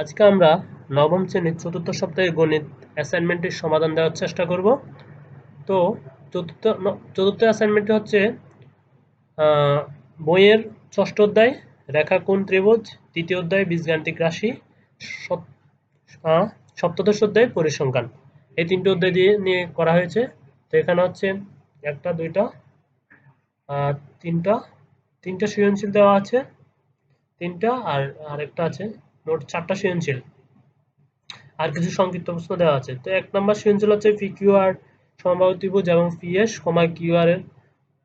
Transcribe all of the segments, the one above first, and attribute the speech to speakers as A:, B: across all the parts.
A: আজকে আমরা নবম শ্রেণির চতুর্থ সপ্তাহের গণিত অ্যাসাইনমেন্টের সমাধান দেওয়ার চেষ্টা করব। তো চতুর্থ চতুর্থ অ্যাসাইনমেন্টটি হচ্ছে বইয়ের ষষ্ঠ অধ্যায়, রেখা কোণ ত্রিভুজ তৃতীয় অধ্যায়, বীজগাণিতিক রাশি সপ্তদশ অধ্যায়, পরিসংখ্যান। এই তিনটে অধ্যায় দিয়ে, নিয়ে করা হয়েছে। তো এখানে হচ্ছে একটা, দুইটা তিনটা তিনটা সৃজনশীল দেওয়া আছে। তিনটা আর আরেকটা আছে। মোট চারটা সৃজনশীল। আর কিছু সংক্ষিপ্ত প্রশ্ন দেওয়া আছে। তো এক নম্বর সৃজনশীল হচ্ছে পি কিউ আর সমবাহু ত্রিভুজ এবং P S comma Q R এর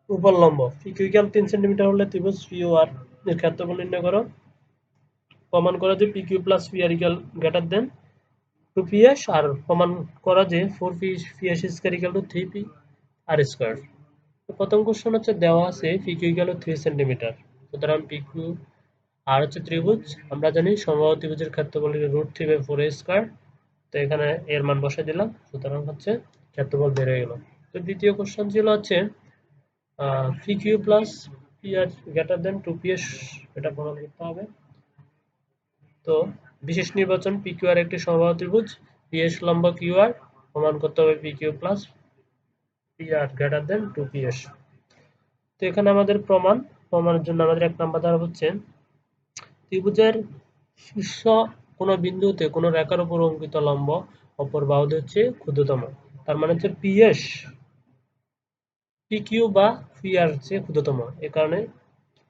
A: উপর লম্ব পি কিউ ইকাল তিন সেন্টিমিটার হলে ত্রিভুজ পি ও আর এর ক্ষেত্রফল নির্ণয় করো। প্রমাণ করা যে P Q plus P R equal greater than two P S আর প্রমাণ করা যে four P P S square equal to three P R square. প্রথম কোশ্চেন হচ্ছে দেওয়া আছে P Q equal three centimetre. সুতরাং পি কিউ আর হচ্ছে ত্রিভুজ, আমরা জানি সমবাহু ত্রিভুজের ক্ষেত্রফল root three by four square তো এখানে এর মান বসাই দিলাম, সুতরাং হচ্ছে ক্ষেত্রফল হয়ে গেল। তো দ্বিতীয় কোশ্চেন ছিল হচ্ছে P Q plus P R greater than two P S এটা প্রমাণ করতে হবে। তো বিশেষ নির্বাচন পি কিউ আর একটি সমবাহু ত্রিভুজ পি এস লম্ব কিউ আর প্রমাণ করতে হবে P Q plus P R greater than two P S তো এখানে আমাদের প্রমাণ, প্রমাণের জন্য আমাদের এক নাম্বার দ্বারা হচ্ছে ত্রিভুজের শীর্ষ কোনো বিন্দুতে কোনো রেখার উপর অঙ্কিত লম্ব অপর বাহুতে হচ্ছে ক্ষুদ্রতম। তার মানে হচ্ছে পিএস পিকিউ বা পিআর হচ্ছে ক্ষুদ্রতম। এ কারণে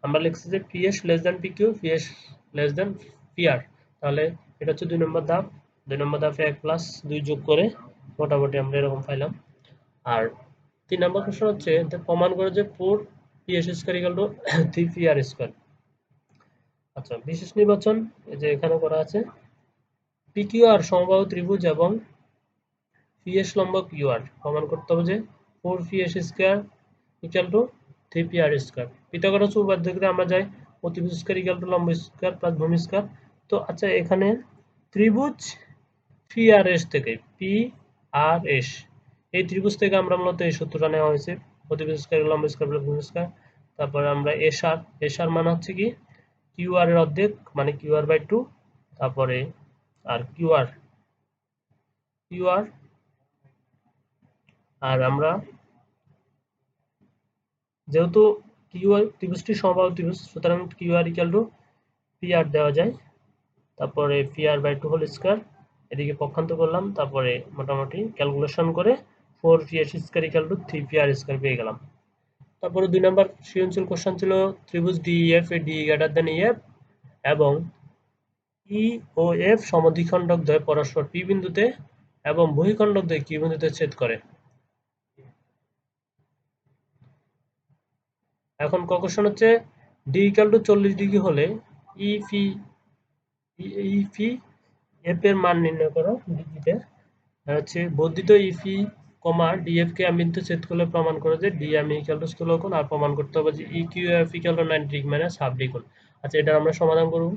A: আমরা লিখছি যে PS less than PQ PS less than PR তাহলে এটা হচ্ছে দুই নম্বর ধাপ। দুই নম্বর ধাপে এক প্লাস দুই যোগ করে মোটামুটি আমরা এরকম পাইলাম। আর তিন নম্বর প্রশ্ন হচ্ছে প্রমাণ করে যে four PS square equal to three PR square আচ্ছা বিশেষ নির্বাচন, এই যে এখানে করা আছে। পিকিউআর সমবাহু ত্রিভুজ এবং পিএস লম্ব কিউআর প্রমাণ করতে হবে যে four PS square equal to three P R square Pythagoras উপপাদ্য থেকে আমরা যাই, অতিভুজ স্কোয়ার ইকুয়াল টু লম্ব স্কোয়ার প্লাস ভূমি স্কোয়ার তো আচ্ছা এখানে ত্রিভুজ পি আর এস থেকে পি আর এস এই ত্রিভুজ থেকে আমরা মূলত এই সূত্রটা নেওয়া হয়েছে। অতিভুজ স্কোয়ার লম্ব স্কোয়ার প্লাস ভূমি স্কোয়ার তারপরে আমরা এস আর এস আর মানে হচ্ছে কি? কিউ আর এর অর্ধেক মানে কিউ আর বাই টু তারপরে আর কিউ আর কিউ আর আর আমরা যেহেতু কিউ আর ত্রিভুজটি সমবাহু ত্রিভুজ, সুতরাং Q R equal to P R দেওয়া যায়। তারপরে P R by two whole square এদিকে পক্ষান্তর করলাম, তারপরে মোটামুটি ক্যালকুলেশন করে four P S square equal to three P R square পেয়ে গেলাম। তারপরে দুই নম্বর সৃজনশীল কোশ্চেন ছিল ত্রিভুজ DF A D greater than EF এবং ই ও এফ সমদ্বিখণ্ডক দ্বয় পরস্পর পি বিন্দুতে এবং বহিখণ্ডক দ্বয় কিউ বিন্দুতে ছেদ করে। এখন ক কোশ্চেন হচ্ছে ডি ইকাল টু চল্লিশ ডিগ্রি হলে ই ফি ই ফি এফ এর মান নির্ণয় করো ডিগ্রিতে হচ্ছে বর্ধিত ইফি কমা ডিএফ কে আমি বিন্দু ছেদ করলে প্রমাণ করে যে ডি আমি ইকাল টু স্থূলকোণ আর প্রমাণ করতে হবে যে E Q F equal to ninety degree minus half degree আচ্ছা এটা আমরা সমাধান করব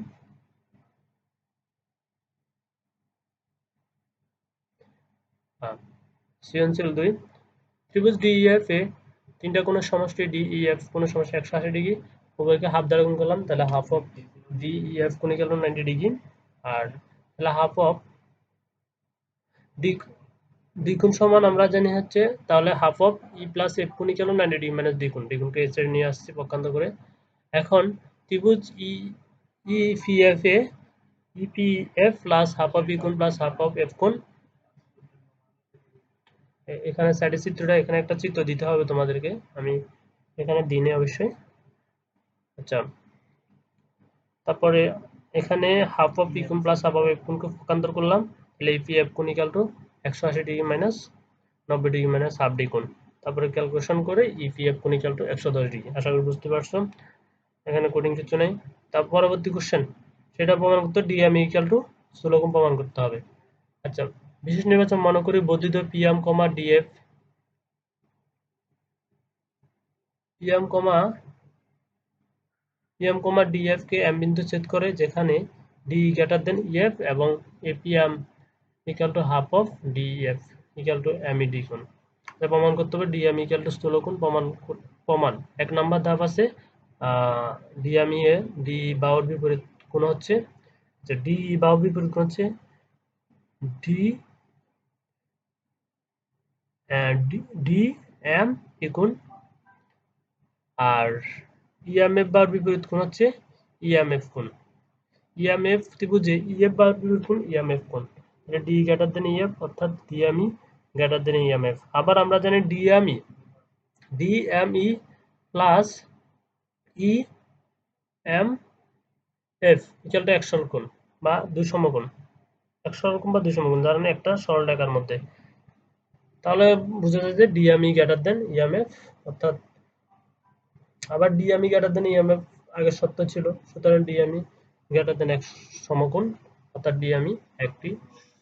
A: সৃজনশীল দুই। ত্রিভুজ ডিইএফ এ তিনটা কোণের সমষ্টি ডিইএফ কোণের সমষ্টি একশো আশি ডিগ্রি। উভয়কে হাফ দ্বারা গুণ করলাম, তাহলে হাফ অফ ডিইএফ কোণ ইকাল টু নাইনটি ডিগ্রি। আর তাহলে হাফ অফ ডি দ্বিগুণ সমান আমরা জানি হচ্ছে, তাহলে half of E plus F কোণ ইকাল নাইনটি ডিগ্রি মাইনাস দ্বিগুণ, দ্বিগুণকে এস নিয়ে আসছি পক্ষান্তর করে। এখন ত্রিভুজ E E F F A EP F plus half of E plus half of F কোণ। এখানে সাইডের চিত্রটা, এখানে একটা চিত্র দিতে হবে তোমাদেরকে, আমি এখানে দিনে অবশ্যই। আচ্ছা তারপরে এখানে half of E plus half of F কোণকে পক্ষান্তর করলাম, তাহলে ইপি এফ কোণ ইকাল টু একশো আশি ডিগ্রি মাইনাস নব্বই ডিগ্রি মাইনাস হাফ ডিগ্রি কোণ তারপরে ক্যালকুলেশন করে ইপিএফ কোণ ইকাল টু একশো দশ ডিগ্রি। আশা করি বুঝতে পারছ। এখানে কোডিং কিছু নেই। তার পরবর্তী কোশ্চেন সেটা প্রমাণ করতে ডিএম ইকাল টু ষোলকম প্রমাণ করতে হবে। আচ্ছা বিশেষ নির্বাচন মনে করি বর্ধিত PM comma DF PM comma PM comma DF কে এম বিন্দু ছেদ করে যেখানে ডি গ্রেটার দেন ইএফ এবং APM equal to half of DF equal to M D কোণ। প্রমাণ করতে হবে ডিএম ইকাল টু স্থূলকোণ প্রমাণ কর- প্রমাণ। এক নাম্বার ধাপ আছে ডিএমই এ ডি বাহুর বিপরীত কোণ হচ্ছে, যে ডি বাহু বিপরীত কোণ হচ্ছে ডি ডি এম ইকুন আর ইএমএফ বার বিপরীত কোণ হচ্ছে ইএমএফ কোণ। ইএমএফ ত্রিভুজে ইএফ বার বিপরীত কোণ ইএমএফ কোণ। এটা ডি গ্রেটার দেন ইএফ অর্থাৎ ডিএমই গ্রেটার দেন ইএমএফ আবার আমরা জানি DME DME plus E M F equal এক সরল বা দুই সমকোণ এক সরল বা দুই সমকোণ যার মানে একটা সরল রেখার মধ্যে। তাহলে বোঝা যায় যে ডিএমই গ্রেটার দেন ইএমএফ অর্থাৎ আবার ডিএমই গ্রেটার দেন ইএমএফ আগে সত্য ছিল, সুতরাং ডিএমই গ্রেটার দেন এক সমকোণ, অর্থাৎ ডিএমই একটি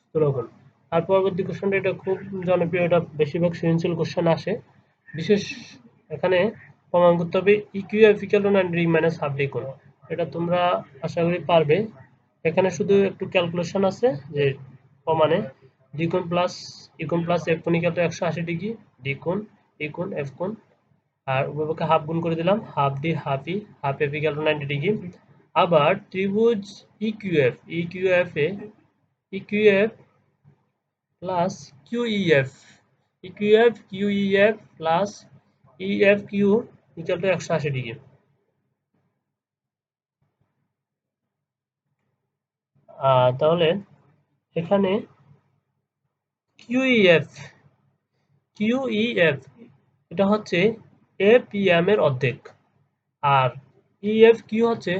A: স্থূলকোণ আর পরবর্তী কোশ্চেনটা এটা খুব জনপ্রিয়, এটা বেশিরভাগ সৃজনশীল কোশ্চেন আসে। বিশেষ এখানে প্রমাণ করতে হবে equal to ninety minus half D কোণ এটা তোমরা আশা করি পারবে। এখানে শুধু একটু ক্যালকুলেশন আছে যে প্রমাণে ডি কোণ প্লাস ই কোণ প্লাস এফ কোণ ইকুয়াল একশো আশি ডিগ্রি ডি কোণ ই কোণ এফ কোণ। আর উভয়পক্ষে হাফ গুণ করে দিলাম half D half E half F equal to ninety degree. আবার ত্রিভুজ EQF EQF A EQF plus QEF EQF QEF plus EF Q equal to একশো আশি ডিগ্রি তাহলে এখানে কিউইএফ কিউইএফ এটা হচ্ছে এপিএম এর অর্ধেক। আর ইএফ কিউ হচ্ছে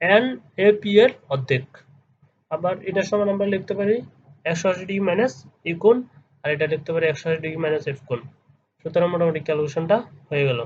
A: এন এপি এর অর্ধেক। আবার এটার সমান আমরা লিখতে পারি একশো আশি ডিগ্রি মাইনাস ই কোণ, আর এটা লিখতে পারি একশো আশি ডিগ্রি মাইনাস এফ কোন সুতরাং মোটামুটি ক্যালকুলেশনটা হয়ে গেল।